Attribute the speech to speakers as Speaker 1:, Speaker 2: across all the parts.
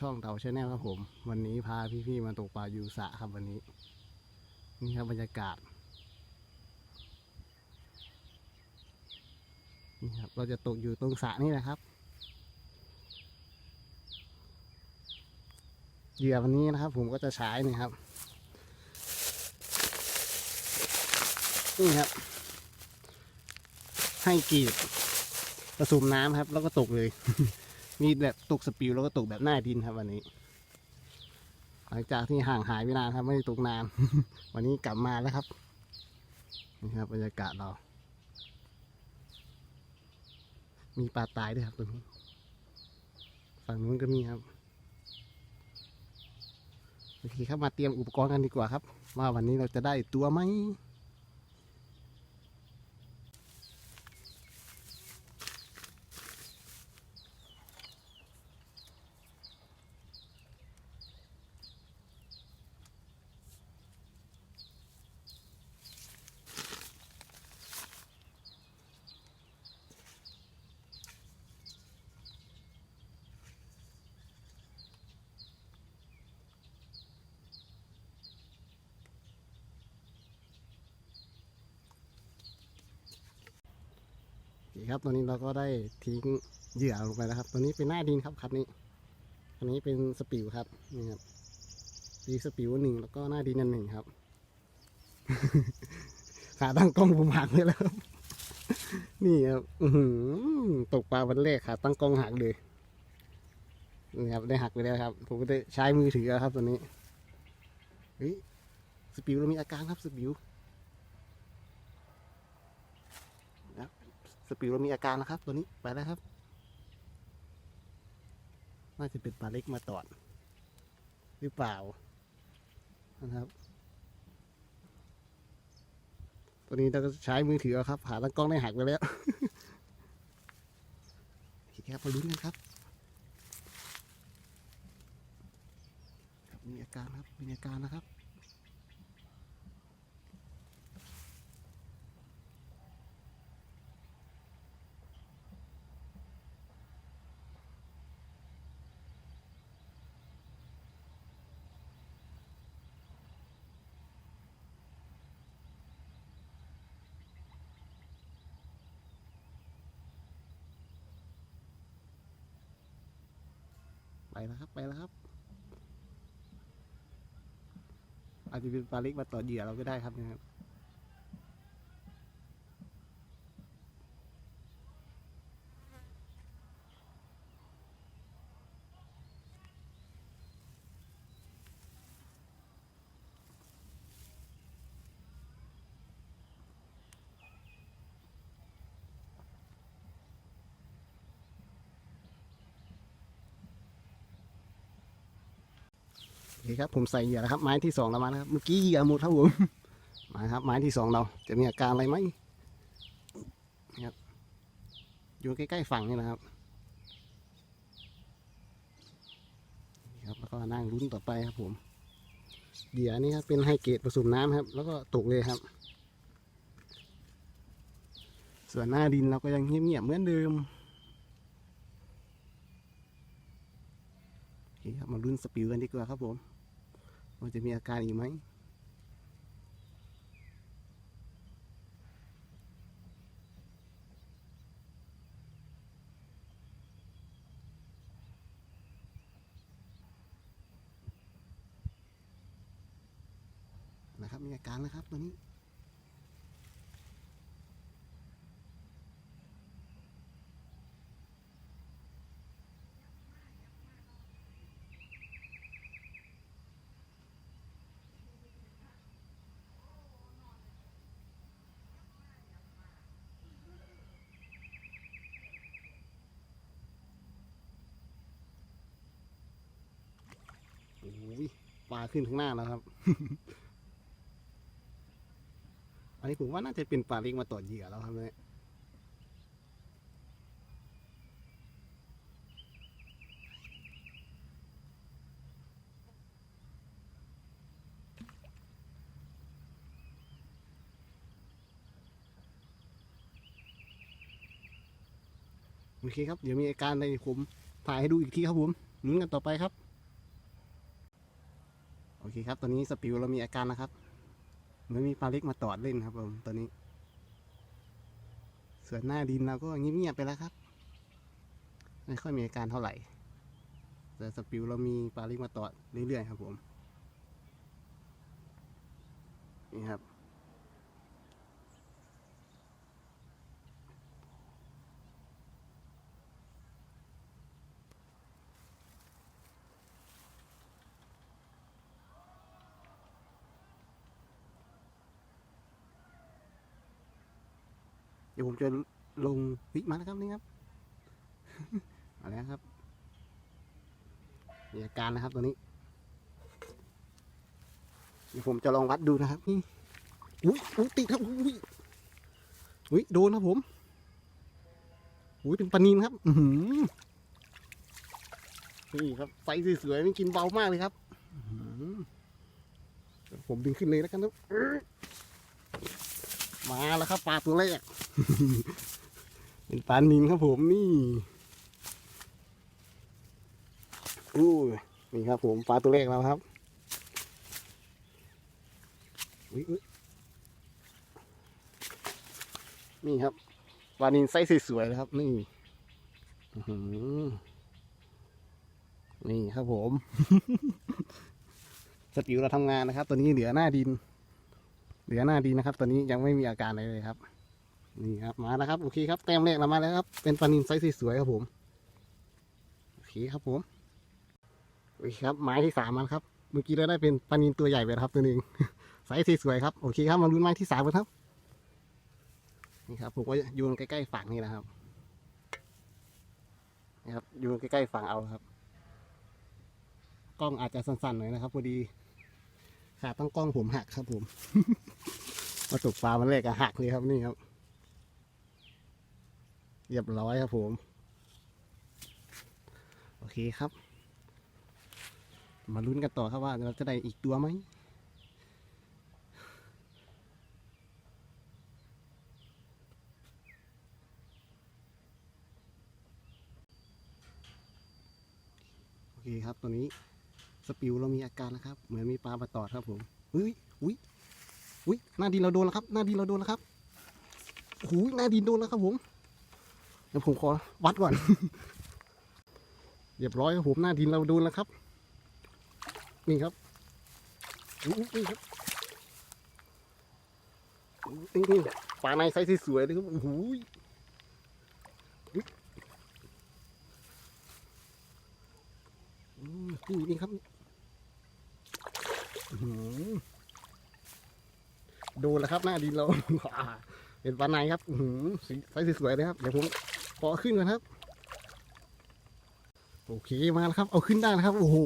Speaker 1: ช่องเต่าชาแนลครับผม วันนี้พาพี่ๆมาตกปลายูสะครับวันนี้ นี่ครับบรรยากาศ นี่ครับ เราจะตกอยู่ตรงสระนี่แหละครับเหยื่อวันนี้นะครับ ผมก็จะใช้นี่ครับ นี่ครับ ให้กรีดผสมน้ำครับ แล้วก็ตกเลย มีแบบตกสปิวแล้วก็ตกแบบหน้าดินครับวันนี้ หลังจากที่ห่างหายไปนานครับ ไม่ได้ตกนาน วันนี้กลับมาแล้วครับนี่ครับบรรยากาศเรา มีปลาตายด้วยครับตรงนี้ฝั่งนู้นก็มีครับโอเคครับมาเตรียมอุปกรณ์กันดีกว่าครับ ว่าวันนี้เราจะได้ตัวไหม คครับตอนนี้เราก็ได้ทิ้งเหยื่อลงไปแล้วครับ ตัวนี้เป็นหน้าดินครับคันนี้อันนี้เป็นสปิวครับนี่ครับมีสปิวหนึ่งแล้วก็หน้าดินอันหนึ่งครับขาตั้งกล้องผมหักไปแล้วนี่ครับอืตกปลาวันแรกขาตั้งกล้องหักเลยนี่ครับได้หักไปแล้วครับ ผมก็ได้ใช้มือถือแล้วครับตัวนี้เฮ้ยสปิวเรามีอาการครับสปิว สปิวเรามีอาการนะครับ ตัวนี้ไปแล้วครับ น่าจะเป็นปลาเล็กมาตอด หรือเปล่านะครับ ตัวนี้เราก็ใช้มือถือครับหาตั้งกล้องได้หักไปแล้วโอเคครับมาลุ้นกันครับครับ มีอาการครับ มีอาการนะครับ ไป แล้วครับ ไปแล้วครับ อาจจะเป็นปลาเล็กมาต่อเหยื่อเราก็ได้ครับนะครับ เคครับผมใส่เหยื่อแล้วครับ ไม้ที่สองเรามานะครับเมื่อกี้เหยื่อหมดครับผมมาครับ ไม้ที่สองเราจะมีอาการอะไรไหมนี่ครับอยู่ใกล้ๆฝั่งนี่นะครับนี่ครับแล้วก็นั่งลุ้นต่อไปครับผมเหยื่อนี่ครับเป็นไฮเกรดผสมน้ำครับ แล้วก็ตกเลยครับ ส่วนหน้าดินเราก็ยังเงียบๆเหมือนเดิมโอเคครับมาลุ้นสปิวกันดีกว่าครับผม มันจะมีอาการอีกไหมนะครับมีอาการแล้วครับตัวนี้ ปลาขึ้นข้างหน้าแล้วครับ อันนี้ผมว่าน่าจะเป็นปลาเล็กมาต่อเหยื่อแล้วครับเนี่ยโอเคครับ เดี๋ยวมีอาการอะไรผมถ่ายให้ดูอีกทีครับผมลุ้นกันต่อไปครับ เคครับ ตอนนี้สปิวเรามีอาการนะครับ เหมือนมีปลาเล็กมาตอดเล่นครับผมตอนนี้ ส่วนหน้าดินเราก็เงียบๆไปแล้วครับ ไม่ค่อยมีอาการเท่าไหร่ แต่สปิวเรามีปลาเล็กมาตอดเรื่อยๆครับผม นี่ครับ เดี๋ยวผมจะลงวิมาแล้วครับนี่ครับเอาแล้วครับมีอาการนะครับตัวนี้ เดี๋ยวผมจะลองวัดดูนะครับนี่อุ้ยอุ้ยติดครับอุ้ยอุ้ยโดนครับผมอุ้ยเป็นปลานินครับ อืนี่ครับไซส์สวยๆไม่กินเบามากเลยครับผมดึงขึ้นเลยแล้วกันครับ มาแล้วครับปลาตัวแรก เป็นปลานินครับผมนี่อู้ยนี่ครับผมปลาตัวแรกแล้วครับนี่ครับปลานินไซส์สวยๆเลยครับ นี่นี่ครับผมสปิวเราทำงานนะครับตอนนี้เหลือหน้าดิน เหลือหน้าดินะครับ ตอนนี้ยังไม่มีอาการอะไรเลยครับ นี่ครับมาแล้วครับโอเคครับแต้มแรกเรามาแล้วครับ เป็นปลานินไซส์สวยๆครับผมโอเคครับผมโอเคครับไม้ที่สามมันครับเมื่อกี้เราได้เป็นปลานินตัวใหญ่ไปแล้วครับตัวหนึ่งไซส์สวยครับโอเคครับมาลุ้นไม้ที่สามกันครับนี่ครับผมก็โยนใกล้ๆฝั่งนี่นะครับนี่ครับโยนใกล้ๆฝั่งเอาครับ กล้องอาจจะสั้นๆหน่อยนะครับพอดี ขาตั้งกล้องผมหักครับผมมาตกปลามันแรกอะหักเลยครับนี่ครับเรียบร้อยครับผม โอเคครับ มาลุ้นกันต่อครับว่าเราจะได้อีกตัวไหมโอเคครับตัวนี้ สปิวเรามีอาการแล้วครับ เหมือนมีปลามาตอดครับผมอุ้ยอุ้ยอุ้ยหน้าดินเราโดนแล้วครับ หน้าดินเราโดนแล้วครับหูยหน้าดินโดนแล้วครับผมเดี๋ยวผมขอวัดก่อนเรียบร้อยครับผมหน้าดินเราโดนแล้วครับ นี่ครับอู้นี่ครับนี่ปลาในไซส์สวยเลยครับโอ้โหยอุ๊ยอู้นี่ครับ ดนแล้วครับ หน้าดินเรา เป็นปลาในครับสีไซส์สวยๆเลยครับ เดี๋ยวผมขอขึ้นก่อนครับ โอเคมาแล้วครับ เอาขึ้นได้แล้วครับ โอ้โห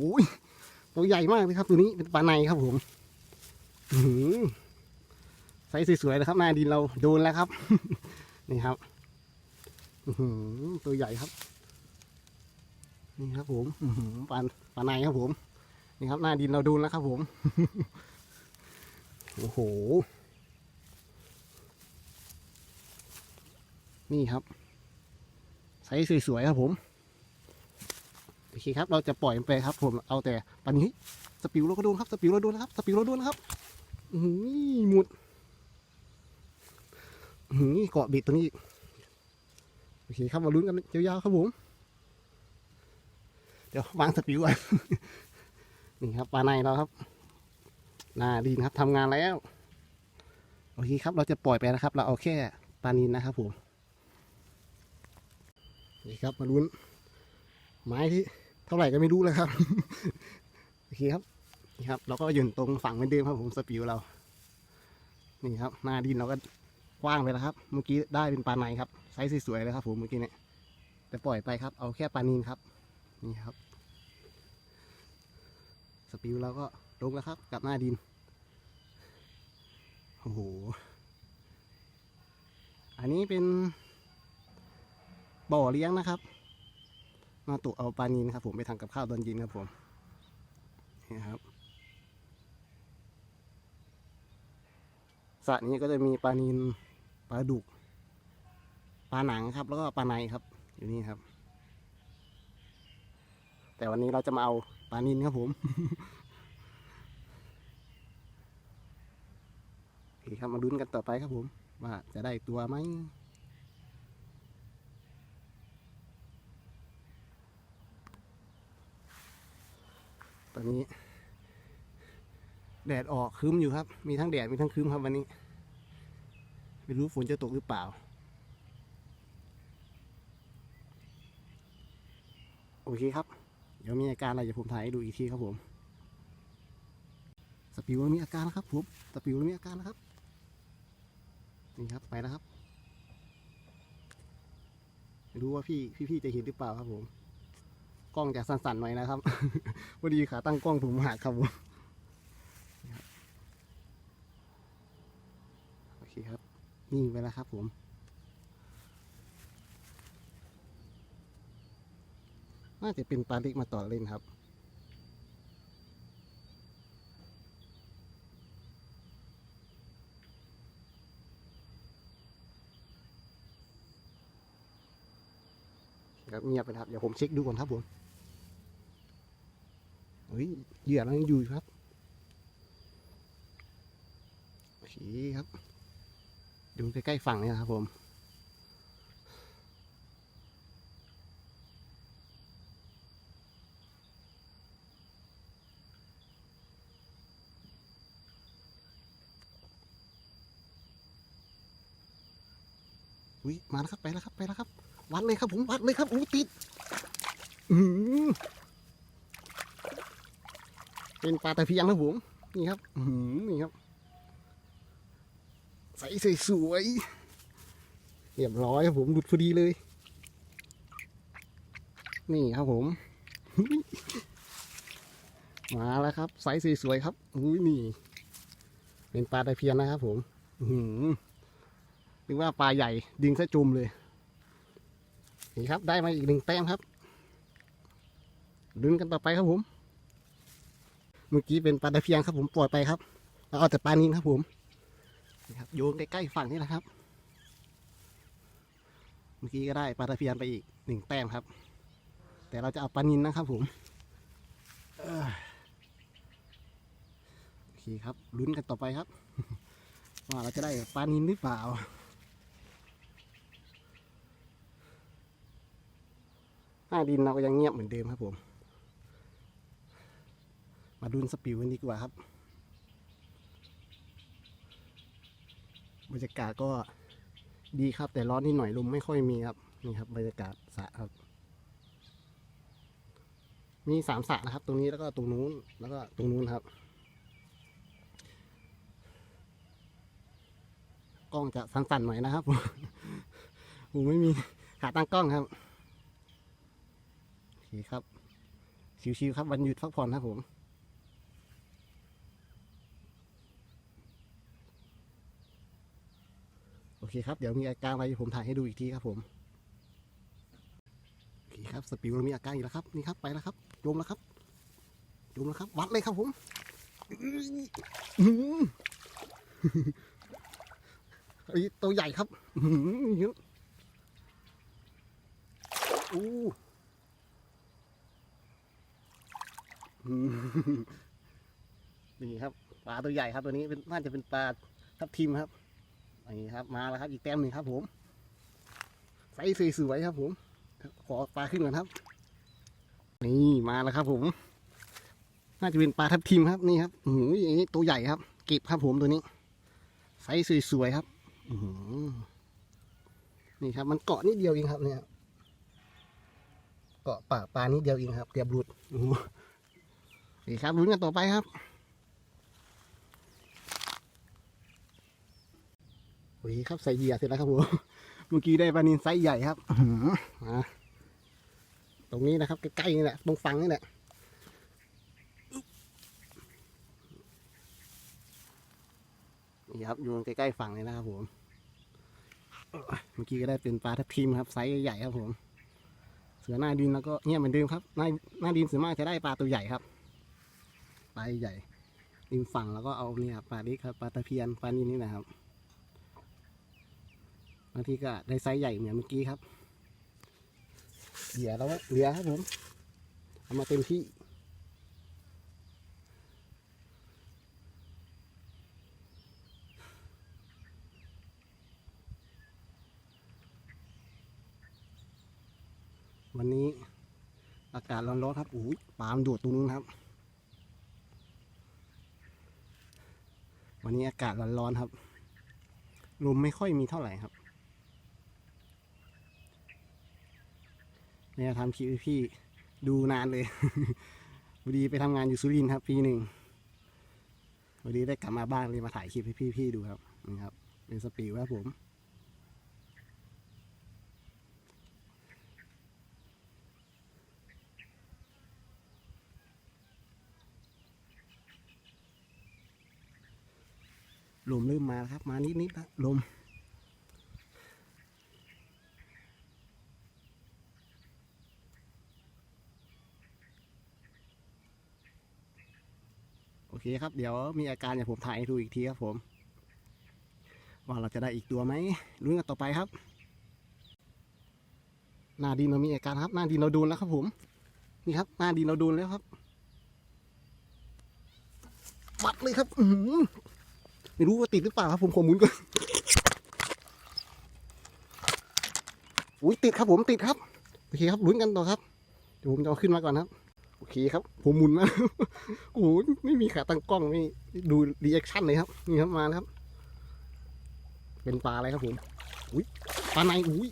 Speaker 1: ตัวใหญ่มากเลยครับ ตัวนี้เป็นปลาในครับผมไซส์สวยๆนะครับ หน้าดินเราโดนแล้วครับ นี่ครับตัวใหญ่ครับ นี่ครับผมปลาปลาในครับผม นี่ครับหน้าดินเราโดนแล้วครับผม โอ้โห นี่ครับไซส์สวยๆครับผม โอเคครับ เราจะปล่อยมันไปครับ ผม เอาแต่ปลานี้สปิวเราก็โดนครับสปิวเราโดนนะครับสปิวเราโดนนะครับอือหือหมุดอื้อหือเกาะบิดตัวนี้อีกโอเคครับมาลุ้นกันยาวๆครับผม เดี๋ยววางสปิวก่อน นี่ครับปลาในเราครับหนาดินครับทำงานแล้ว โอเคครับเราจะปล่อยไปนะครับ เราเอาแค่ปลานินนะครับผมนี่ครับมาลุ้นไม้ที่เท่าไหร่ก็ไม่รู้เลยครับ โอเคครับนี่ครับ เราก็ยืนตรงฝั่งเหมือนเดิมครับผมสปิวเรา นี่ครับหน้าดินเราก็กว้างไปแล้วครับ เมื่อกี้ได้เป็นปลาในครับไซส์สวยๆเลยครับผมเมื่อกี้เนี่ยแต่ปล่อยไปครับ เอาแค่ปลานินครับ นี่ครับ สปิวเราก็ลงแล้วครับ กลับหน้าดิน โอ้โห อันนี้เป็นบ่อเลี้ยงนะครับ มาตุเอาปลานินครับผมไปทำกับข้าวตอนเย็นครับผม นี่ครับสระนี้ก็จะมีปลานินปลาดุก ปลาหนังครับ แล้วก็ปลาในครับ อยู่นี่ครับ แต่วันนี้เราจะมาเอาปลานินครับผม โอ เคครับมาลุ้นกันต่อไปครับผม ว่าจะได้ตัวไหมตอนนี้ แดดออกครึ้มอยู่ครับ มีทั้งแดดมีทั้งครึ้มครับวันนี้ ไม่รู้ฝนจะตกหรือเปล่า โอเคครับ เดี๋ยวมีอาการอะไรจะผมถ่ายให้ดูอีกทีครับผมสปิวมีอาการแล้วครับผมสปิวมีอาการแล้วครับ นี่ครับไปแล้วครับรู้ว่าพี่พี่ๆจะเห็นหรือเปล่าครับผม กล้องจะสั่นๆหน่อยนะครับพอดีขาตั้งกล้องผมหักครับผมโอเคครับนิ่งไปแล้วครับผมน่าจะเป็นปลาเล็กมาต่อเล่นครับ เงียบไปแล้วครับ เดี๋ยวผมเช็คดูก่อนครับผมเฮ้ยเหยื่อเรายังอยู่ครับโอเคครับ ดูใกล้ๆฝั่งนี่นะครับผมอุ้ยมาแล้วครับ ไปแล้วครับ ไปแล้วครับ วัดเลยครับผมวัดเลยครับอู้ติดอือเป็นปลาตะเพียงนครับผมนี่ครับอือนี่ครับใสสวยเรียบร้อยครับผมหลุดพอดีเลย นี่ครับผม มาแล้วครับไซส์สวยๆครับอุ้ยนี่ เป็นปลาตะเพียนนะครับผมอือหือนึกว่าปลาใหญ่ดึงซะจุ่มเลย นี่ครับได้มาอีกหนึ่งแต้มครับลุ้นกันต่อไปครับผม เมื่อกี้เป็นปลาตะเพียนครับผมปล่อยไปครับแล้วเอาแต่ปลานินครับผมนี่ครับโยนใกล้ๆฝั่งนี่แหละครับ เมื่อกี้ก็ได้ปลาตะเพียนไปอีกหนึ่งแต้มครับ แต่เราจะเอาปลานินนะครับผมโอเคครับลุ้นกันต่อไปครับ ว่าเราจะได้ปลานินหรือเปล่า หน้าดินเราก็ยังเงียบเหมือนเดิมครับผม มาดูสปิวกันดีกว่าครับ บรรยากาศก็ดีครับ แต่ร้อนนิดหน่อยลมไม่ค่อยมีครับ นี่ครับ บรรยากาศสระครับ มีสามสระนะครับ ตรงนี้แล้วก็ตรงนู้นแล้วก็ตรงนู้นครับกล้องจะสั่นๆหน่อยนะครับผมผมไม่มีขาตั้งกล้องครับ เคครับ ชิวๆครับวันหยุดพักผ่อนครับผมโอเคครับ เดี๋ยวมีอาการอะไรผมถ่ายให้ดูอีกทีครับผมโอเคครับสปิวเรามีอาการอีกแล้วครับนี่ครับไปแล้วครับโยมแล้วครับโยมแล้วครับ วัดเลยครับผมอื้อหือไอ้ตัวใหญ่ครับอื้อหือเยอะอู้ อืม นี่ครับปลาตัวใหญ่ครับตัวนี้เป็นน่าจะเป็นปลาทับทิมครับนี่ครับ มาแล้วครับ อีกแต้มหนึ่งครับ ผมไซส์สวยๆครับ ผม ขอปลาขึ้นก่อนครับ นี่มาแล้วครับ ผม น่าจะเป็นปลาทับทิมครับนี่ครับอือหืออย่างนี้ตัวใหญ่ครับ เก็บครับผมตัวนี้ไซส์สวยๆครับอือหือนี่ครับ มันเกาะนิดเดียวเองครับ เนี่ย เกาะปากปลานิดเดียวเองครับเกือบหลุ ดอื้อหือนี่ครับลุ้นกันต่อไปครับโอ้ยครับใส่เหยื่อเสร็จแล้วครับผมเมื่อกี้ได้ปลานินไซส์ใหญ่ครับอื้อหือมาตรงนี้นะครับใกล้ๆนี่แหละตรงฝั่งนี่แหละนี่ครับอยู่ใกล้ๆฝั่งเลยนะครับผมเมื่อกี้ก็ได้เป็นปลาทับทิมครับไซส์ใหญ่ๆครับผม เสือหน้าดินแล้วก็เงียบเหมือนเดิมครับหน้าหน้าดินส่วนมากจะได้ปลาตัวใหญ่ครับป ลาใหญ่ริมฝั่งแล้วก็เอาเนี่ยปลาเล็กครับปลาตะเพียนปลานินนี่นะครับบางทีก็ได้ไซส์ใหญ่เหมือนเมื่อกี้ครับเหลือแล้วเหลือครับผมทำมาเต็มที่วันนี้อากาศร้อนๆครับอุ้ยปาล์มดูดตรงนู้นครับ วันนี้อากาศร้อนๆครับ ลมไม่ค่อยมีเท่าไหร่ครับเนี่ยทำคลิปให้พี่ดูนานเลยพอดีไปทำงานอยู่สุรินทร์ครับปีหนึ่งวันนี้ได้กลับมาบ้านเลยมาถ่ายคลิปให้พี่ๆดูครับนี่ครับ เป็นสปีว่าผม ลมเริ่มมาครับ มานิดๆแล้วลม โอเคครับ เดี๋ยวมีอาการอย่าผมถ่ายให้ดูอีกทีครับผม ว่าเราจะได้อีกตัวไหมลุ้นกันต่อไปครับ หน้าดินเรามีอาการครับ หน้าดินเราโดนแล้วครับผม นี่ครับ หน้าดินเราโดนแล้วครับวัดเลยครับอื้อหือ ไม่รู้ว่าติดหรือเปล่าครับผมขอหมุนก่อนอุ้ยติดครับผมติดครับโอเคครับลุ้นกันต่อครับเดี๋ยวผมจะเอาขึ้นมาก่อนครับโอเคครับ ผมหมุนมาโอ้โหไม่มีขาตั้งกล้องไม่ดูรีแอคชั่นเลยครับนี่ครับมาแล้วครับ เป็นปลาอะไรครับผมอุ้ยปลาในอุ้ย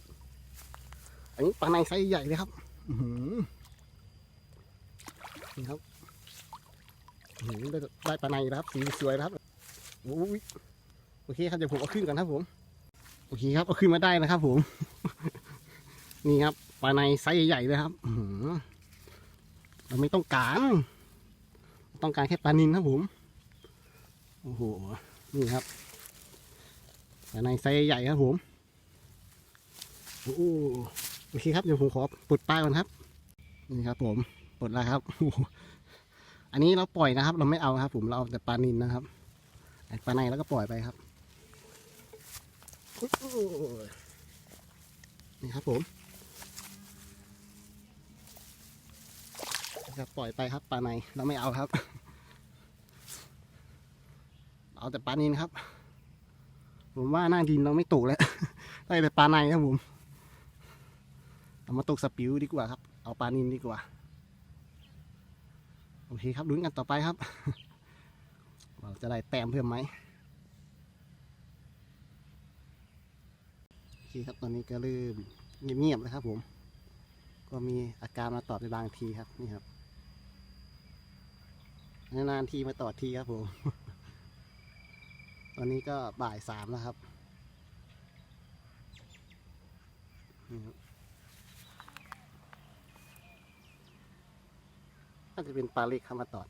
Speaker 1: อันนี้ปลาในไซส์ใหญ่เลยครับอือหือนี่ครับอื้อหือได้ได้ปลาในครับสีสวยครับ อ้ยโอเคครับเดี๋ยวผมเอาขึ้นก่อนครับผมโอเคครับเอาขึ้นมาได้นะครับ ผม นี่ครับปลาในไซส์ใหญ่ๆเลยครับเราไม่ต้องการ ต้องการแค่ปลานินครับผมโอ้โหนี่ครับปลาในไซส์ใหญ่ครับผมโอ้โอเคครับเดี๋ยวผมขอปลดปลาก่อนครับนี่ครับ ผมปลดแล้วครับอันนี้เราปล่อยนะครับ เราไม่เอาครับ ผมเราเอาแต่ปลานินนะครับ ปลาในแล้วก็ปล่อยไปครับนี่ครับผมนะครับปล่อยไปครับปลาในเราไม่เอาครับ เอาแต่ปลานินครับ ผมว่าหน้าดินเราไม่ตกแล้วได้แต่ปลาในครับผมเอามาตกสปิวดีกว่าครับ เอาปลานินดีกว่า โอเคครับลุ้นกันต่อไปครับ เราจะได้แต้มเพิ่มไหมโอเคครับตอนนี้ก็เริ่มเงียบๆแล้วครับผม ก็มีอาการมาตอบในบางทีครับนี่ครับนานๆทีมาตอบทีครับผม ตอนนี้ก็บ่ายสามแล้วครับน่าจะเป็นปลาเล็กเข้ามาตอด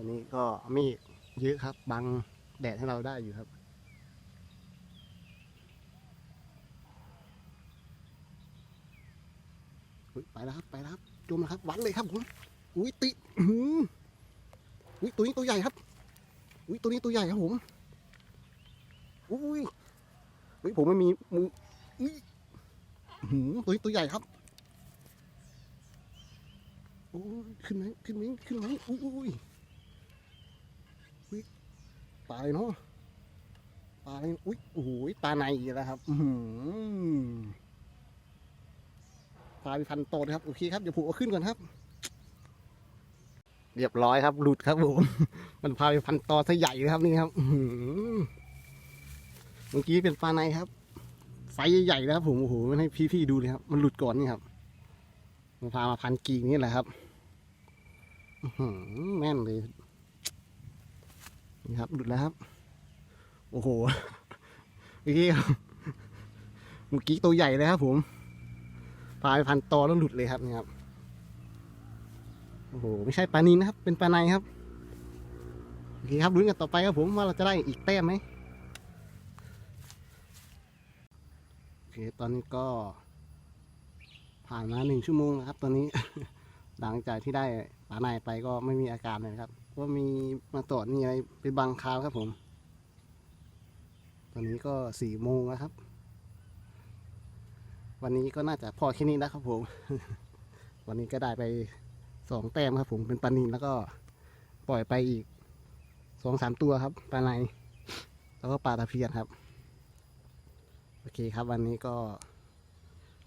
Speaker 1: อนนี้ก็มีดเยอะครับ บังแดดให้เราได้อยู่ครับ ไปแล้วครับ ไปแล้วครับจมแล้วครับวัดเลยครับผมอุ้ยติอื้อหืออุ้ยตัวนี้ตัวใหญ่ครับ อุ้ยตัวนี้ตัวใหญ่ครับผม อุ้ยเฮ้ยผมไม่มีมืออุ้ยหือตัวนี้ตัวใหญ่ครับโอ้ยขึ้นไหมขึ้นไหมขึ้นไหมอุ้ยอุ้ย ปลาเลยเนาะปลาเลยอุ้ยโอ้โหปลาในอีกแล้วครับอืปลาเป็นพันโตนะครับโอเคครับเดี๋ยวผมเอาขึ้นก่อนครับ เรียบร้อยครับหลุดครับผมมันพาไปพันตอซะใหญ่เลยครับนี่ครับเมื่อกี้เป็นปลาในครับไซส์ใหญ่ๆแล้วครับผมโอ้โหมันให้พี่ๆดูเลยครับ มันหลุดก่อนนี่ครับมันพามาพันกีกนี่แหละครับแม่นเลย นี่ครับ หลุดแล้วครับ โอ้โหเมื่อกี้ครับเมื่อกี้ตัวใหญ่เลยครับผมปลาไปพันตอแล้วหลุดเลยครับนี่ครับ โอ้โห ไม่ใช่ปลานินนะครับ เป็นปลาในครับ โอเคครับลุ้นกันต่อไปครับผมว่าเราจะได้อีกแต้มไหมโอเค ตอนนี้ก็ ผ่านมาหนึ่งชั่วโมงนะครับ ตอนนี้ หลังจากที่ได้ปลาในไปก็ไม่มีอาการเลยครับ ว่ามีมาตรวจมีอะไรไปบังคาวครับผม ตอนนี้ก็สี่โมงแล้วครับ วันนี้ก็น่าจะพอแค่นี้นะครับผม วันนี้ก็ได้ไปสองแต้มครับผมเป็นปลานินแล้วก็ปล่อยไปอีกสองสามตัวครับปลาในแล้วก็ปลาตะเพียนครับ โอเคครับวันนี้ก็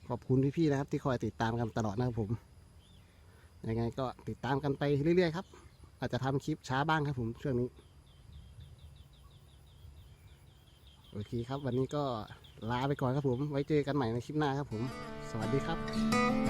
Speaker 1: ขอบคุณพี่ๆนะครับ ที่คอยติดตามกันตลอดนะครับผมยังไงก็ติดตามกันไปเรื่อยๆครับ อาจจะทำคลิปช้าบ้างครับผมช่วงนี้ โอเคครับ วันนี้ก็ลาไปก่อนครับผม ไว้เจอกันใหม่ในคลิปหน้าครับผม สวัสดีครับ